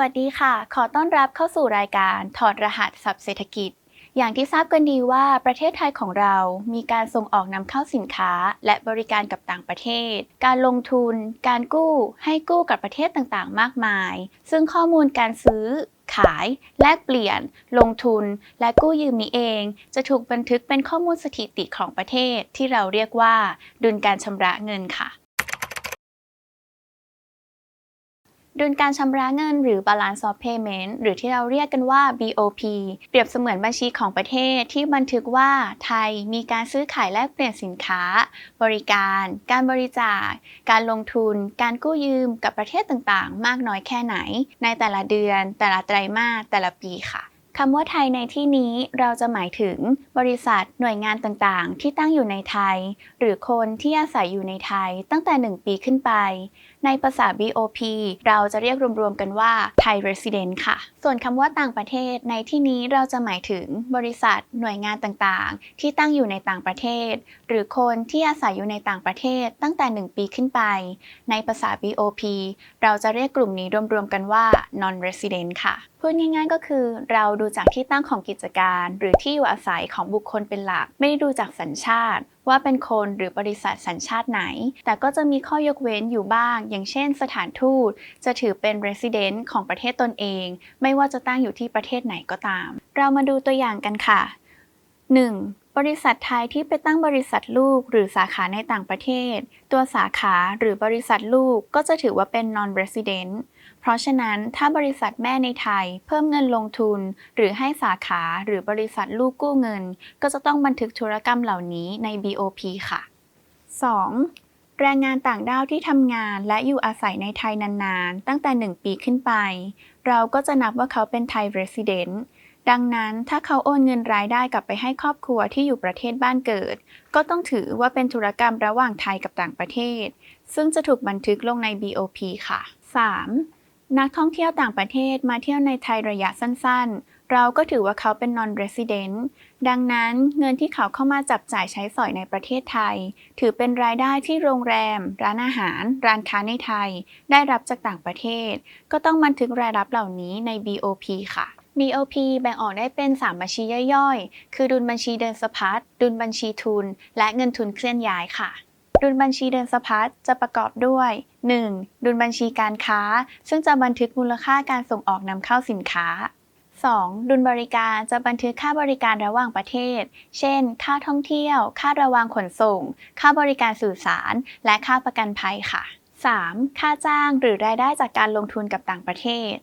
วัสดีค่ะ ขอต้อนรับเข้าสู่รายการถอดรหัสสับเศรษฐกิจ อย่างที่ทราบกันดีว่าประเทศไทยของเรามีการส่งออกนำเข้าสินค้า และบริการกับต่างประเทศ การลงทุน การกู้ ให้กู้กับประเทศต่างๆ มากมาย ซึ่งข้อมูลการซื้อ ขาย แลกเปลี่ยน ลงทุน และกู้ยืมนี้เอง จะถูกบันทึกเป็นข้อมูลสถิติของประเทศ ที่เราเรียกว่า ดุลการชำระเงินค่ะ ดุลการชำระเงินหรือ balance of payment หรือที่เราเรียกกันว่า BOP เปรียบเสมือนบัญชีของประเทศที่บันทึกว่าไทยมีการซื้อขายแลกเปลี่ยนสินค้า บริการ การบริจาค การลงทุน การกู้ยืมกับประเทศต่างๆ มากน้อยแค่ไหน ในแต่ละเดือน แต่ละไตรมาสแต่ละปีค่ะ คำว่าไทยในที่นี้เราจะหมายถึง บริษัทหน่วยงานต่างๆ ที่ตั้งอยู่ในไทย หรือคนที่อาศัยอยู่ในไทยตั้งแต่ 1 ปีขึ้นไป ในภาษา BOP เราจะเรียกรวมๆกันว่า Thai Resident ค่ะ ส่วนคำว่าต่างประเทศในที่นี้เราจะหมายถึง บริษัทหน่วยงานต่างๆ ที่ตั้งอยู่ในต่างประเทศ หรือคนที่อาศัยอยู่ในต่างประเทศตั้งแต่ 1 ปีขึ้นไป ในภาษา BOP เราจะเรียกกลุ่มนี้รวมๆกันว่า Non Resident ค่ะ พูดง่ายๆ ก็คือ เราดูจากที่ตั้งของกิจการ หรือที่อยู่อาศัยของบุคคลเป็นหลัก ไม่ได้ดูจากสัญชาติ ว่าเป็นคนหรือบริษัทสัญชาติไหน แต่ก็จะมีข้อยกเว้นอยู่บ้าง อย่างเช่น สถานทูตจะถือเป็น resident ของประเทศตนเอง ไม่ว่าจะตั้งอยู่ที่ประเทศไหนก็ตาม เรามาดูตัวอย่างกันค่ะ 1. บริษัทไทยที่ไปตั้งบริษัทลูกหรือสาขาในต่างประเทศ ตัวสาขาหรือบริษัทลูกก็จะถือว่าเป็น non resident เพราะฉะนั้นถ้าบริษัทแม่ในไทย เพิ่มเงินลงทุน หรือให้สาขาหรือบริษัทลูกกู้เงิน ก็จะต้องบันทึกธุรกรรมเหล่านี้ใน BOP ค่ะ 2. แรงงานต่างด้าวที่ทำงานและอยู่อาศัยในไทยนานๆ ตั้งแต่ 1 ปีขึ้นไป เราก็จะนับว่าเขาเป็นไทย resident ดังนั้นถ้าเขาโอนเงินรายได้กลับไปให้ครอบครัวที่อยู่ประเทศบ้านเกิด ก็ต้องถือว่าเป็นธุรกรรมระหว่างไทยกับต่างประเทศ ซึ่งจะถูกบันทึกลงใน BOP ค่ะ 3. นักท่องเที่ยวต่างประเทศมาเที่ยวในไทยระยะสั้นๆ เราก็ถือว่าเขาเป็น non resident ดังนั้นเงินที่เขาเข้ามาจับจ่ายใช้สอยในประเทศไทย ถือเป็นรายได้ที่โรงแรม ร้านอาหาร ร้านค้าในไทย ได้รับจากต่างประเทศ ก็ต้องบันทึกรายรับเหล่านี้ใน BOP ค่ะ BOP แบ่งออกได้เป็น 3 บัญชีย่อยๆ คือดุลบัญชีเดินสะพัด ดุลบัญชีทุน และเงินทุนเคลื่อนย้ายค่ะ ดุลบัญชีเดินสะพัดจะประกอบด้วย 1. ดุลบัญชีการค้า ซึ่งจะบันทึกมูลค่าการส่งออกนำเข้าสินค้า 2. ดุลบริการจะบันทึกค่าบริการระหว่างประเทศ เช่น ค่าท่องเที่ยว ค่าระวางขนส่ง ค่าบริการสื่อสาร และค่าประกันภัยค่ะ 3. ค่าจ้างหรือรายได้จากการลงทุนกับต่างประเทศ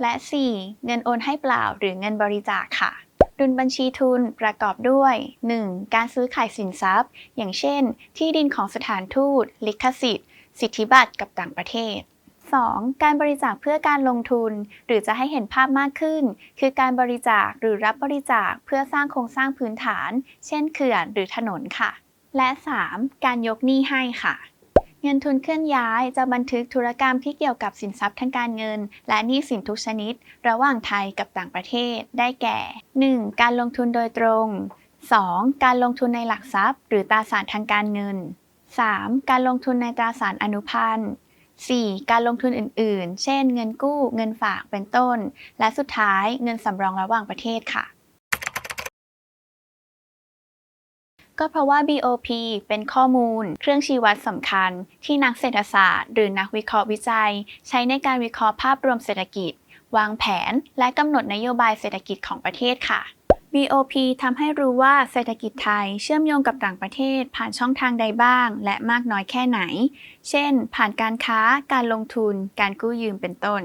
และ 4. เงินโอนให้เปล่าหรือเงินบริจาคค่ะ ดุลบัญชีทุนประกอบด้วย 1. การซื้อขายสินทรัพย์ อย่างเช่น ที่ดินของสถานทูต ลิขสิทธิ์ สิทธิบัตรกับต่างประเทศ 2. การบริจาคเพื่อการลงทุน หรือจะให้เห็นภาพมากขึ้น คือการบริจาคหรือรับบริจาคเพื่อสร้างโครงสร้างพื้นฐาน เช่น เขื่อนหรือถนนค่ะ และ 3. การยกหนี้ให้ค่ะ เงินทุนเคลื่อนย้ายจะบันทึกธุรกรรมที่เกี่ยวกับสินทรัพย์ทางการเงิน และหนี้สินทุกชนิด ระหว่างไทยกับต่างประเทศ ได้แก่ 1. การลงทุนโดยตรง 2. การลงทุนในหลักทรัพย์ หรือตราสารทางการเงิน 3. การลงทุนในตราสารอนุพันธ์ 4. การลงทุนอื่น ๆ เช่น เงินกู้ เงินฝาก เป็นต้น และสุดท้ายเงินสำรองระหว่างประเทศค่ะ ก็เพราะว่า BOP เป็นข้อมูล เครื่องชี้วัดสำคัญ ที่นักเศรษฐศาสตร์ หรือนักวิเคราะห์วิจัย ใช้ในการวิเคราะห์ภาพรวมเศรษฐกิจ วางแผน และกำหนดนโยบายเศรษฐกิจของประเทศค่ะ BOP ทำให้รู้ว่าเศรษฐกิจไทยเชื่อมโยงกับต่างประเทศผ่านช่องทางใดบ้าง และมากน้อยแค่ไหน เช่น ผ่านการค้า การลงทุน การกู้ยืมเป็นต้น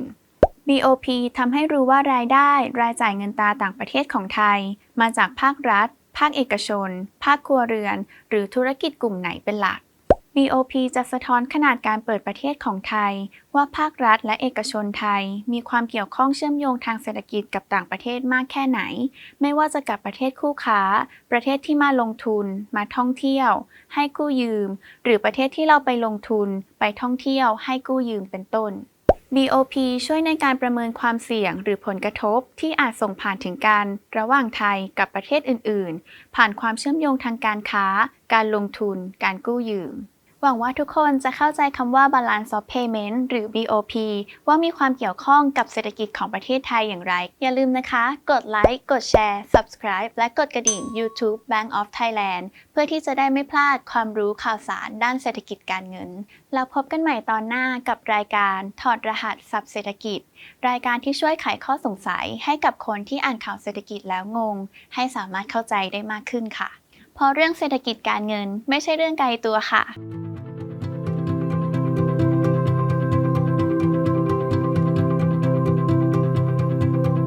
BOP ทำให้รู้ว่ารายได้ รายจ่ายเงินตาต่างประเทศของไทย มาจากภาครัฐ ภาคเอกชน ภาคครัวเรือน หรือธุรกิจกลุ่มไหนเป็นหลัก BOP จะสะท้อนขนาดการเปิดประเทศของไทย ว่าภาครัฐและเอกชนไทย มีความเกี่ยวข้องเชื่อมโยงทางเศรษฐกิจกับต่างประเทศมากแค่ไหน ไม่ว่าจะกับประเทศคู่ค้า ประเทศที่มาลงทุน มาท่องเที่ยว ให้กู้ยืม หรือประเทศที่เราไปลงทุน ไปท่องเที่ยว ให้กู้ยืมเป็นต้น BOP ช่วยในการประเมินความเสี่ยงหรือผลกระทบที่อาจส่งผ่านถึงกันระหว่างไทยกับประเทศอื่น ๆ ผ่านความเชื่อมโยงทางการค้า การลงทุน การกู้ยืม หวังว่าทุกคนจะเข้าใจคำว่า Balance of Payment หรือ BOP ว่ามีความเกี่ยวข้องกับเศรษฐกิจของประเทศไทยอย่างไร อย่าลืมนะคะ กดไลค์ กดแชร์ Subscribe และกดกระดิ่ง YouTube Bank of Thailand เพื่อที่จะได้ไม่พลาดความรู้ข่าวสารด้านเศรษฐกิจการเงิน แล้วพบกันใหม่ตอนหน้ากับรายการถอดรหัสสับเศรษฐกิจ รายการที่ช่วยไขข้อสงสัยให้กับคนที่อ่านข่าวเศรษฐกิจแล้วงง ให้สามารถเข้าใจได้มากขึ้นค่ะ เพราะเรื่องเศรษฐกิจการเงินไม่ใช่เรื่องไกลตัวค่ะ